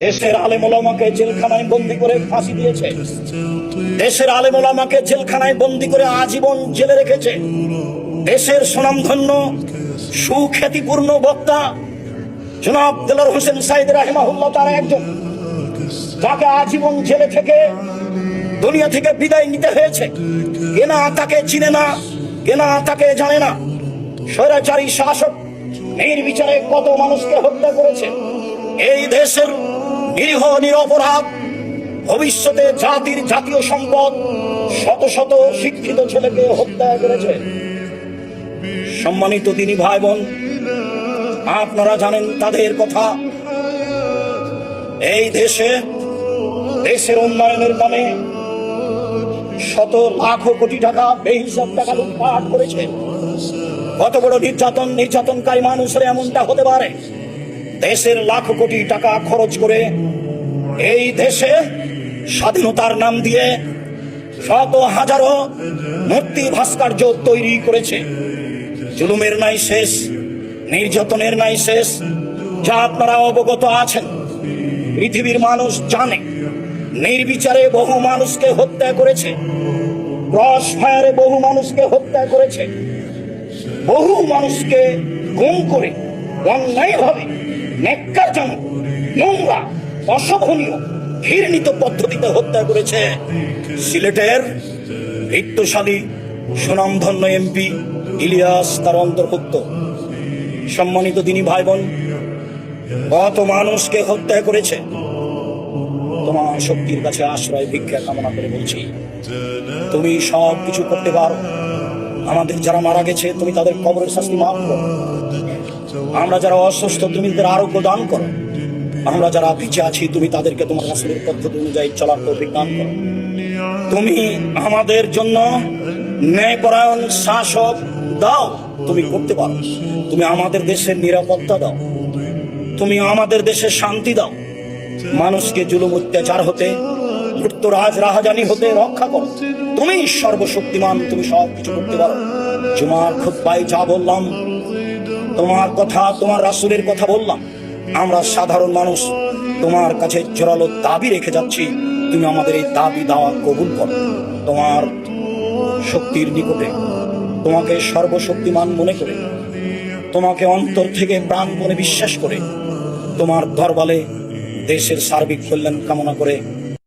দেশের আলেমোলামাকে জেলখানায় বন্দি করে ফাঁসি দিয়েছে। দেশের আলেমোলামাকে জেলখানায় বন্দি করে আজীবন জেলে রেখেছে। দেশের সুনামধন্য, সুখ্যাতিপূর্ণ বক্তা জনাব দেলার হোসেন সাইদ রাহিমাহুল্লাহ তার একজন, যাকে আজীবন জেলে থেকে, দুনিয়া থেকে বিদায় নিতে হয়েছে। কেনা তাকে চিনে না কেনা তাকে জানে না। স্বৈরাচারী শাসক, নির্বিচারে কত মানুষকে হত্যা করেছে। এই দেশের নিরীহ, নিরপরাধ, ভবিষ্যতে জাতির জাতীয় সম্পদ শত শত শিক্ষিত ছেলেকে হত্যা করেছে। সম্মানিত তিনি ভাই বোন আপনারা জানেন তাদের কথা। এই দেশে, দেশের উন্নয়নের নামে শত লাখ কোটি টাকা বেহিসাব টাকা লুটপাট করেছে। কত বড় নির্যাতন, নির্যাতনকারী মানুষের এমনটা হতে পারে? দেশের লাখ কোটি টাকা খরচ করে এই দেশে স্বাধীনতার নাম দিয়ে শত হাজারো মূর্তি ভাস্কর্য তৈরি করেছে। জুলুমের নাই শেষ, নির্যাতনের নাই শেষ, যা আপনারা অবগত আছেন। পৃথিবীর মানুষ জানে, নির্বিচারে বহু মানুষকে হত্যা করেছে। ক্রস ফায়ারে বহু মানুষকে হত্যা করেছে। বহু মানুষকে গুম করে, অন্যায়ভাবে নেককারজনক নোংরা, অশোভনীয়, ঘৃণিত পদ্ধতিতে হত্যা করেছে সিলেটের বৃত্তশালী, সুনামধন্য এমপি ইলিয়াস তার অন্তর্ভুক্ত। সম্মানিত তিনি ভাই বোন কত মানুষকে হত্যা করেছে? তোমার শক্তির কাছে আশ্রয়, ভিক্ষা, কামনা করে বলছি। তুমি সব কিছু করতে পারো। আমাদের যারা মারা গেছে, তুমি তাদের কবরের শাস্তি মাফ করো। আমরা যারা অসুস্থ, তুমি তাদের আরোগ্য দান করো। আমরা যারা বেঁচে আছি, তুমি তাদেরকে তোমার রাসূলের পদ্ধতি অনুযায়ী চলার তৌফিক দান করো। তুমি আমাদের জন্য ন্যায়পরায়ণ শাসক দাও, তুমি করতে পারো। তুমি আমাদের দেশের নিরাপত্তা দাও। তুমি আমাদের দেশে শান্তি দাও। মানুষকে জুলুম, অত্যাচার হতে, মৃত্যুরাজ, রাহাজানি হতে রক্ষা করো। তুমি সর্বশক্তিমান, তুমি সব কিছু করতে পারো। জুমার খুদ্ায় যা বললাম তোমার কথা, তোমার রাসূলের কথা বললাম। আমরা সাধারণ মানুষ, তোমার কাছে জোরালো দাবি রেখে যাচ্ছি। তুমি আমাদের এই দাবি দাওয়া কবুল করো। তোমার শক্তির নিকটে, তোমাকে সর্বশক্তিমান মনে করে, তোমাকে অন্তর থেকে প্রাণ মনে বিশ্বাস করে, তোমার দরবালে দেশের সার্বিক কল্যাণ কামনা করে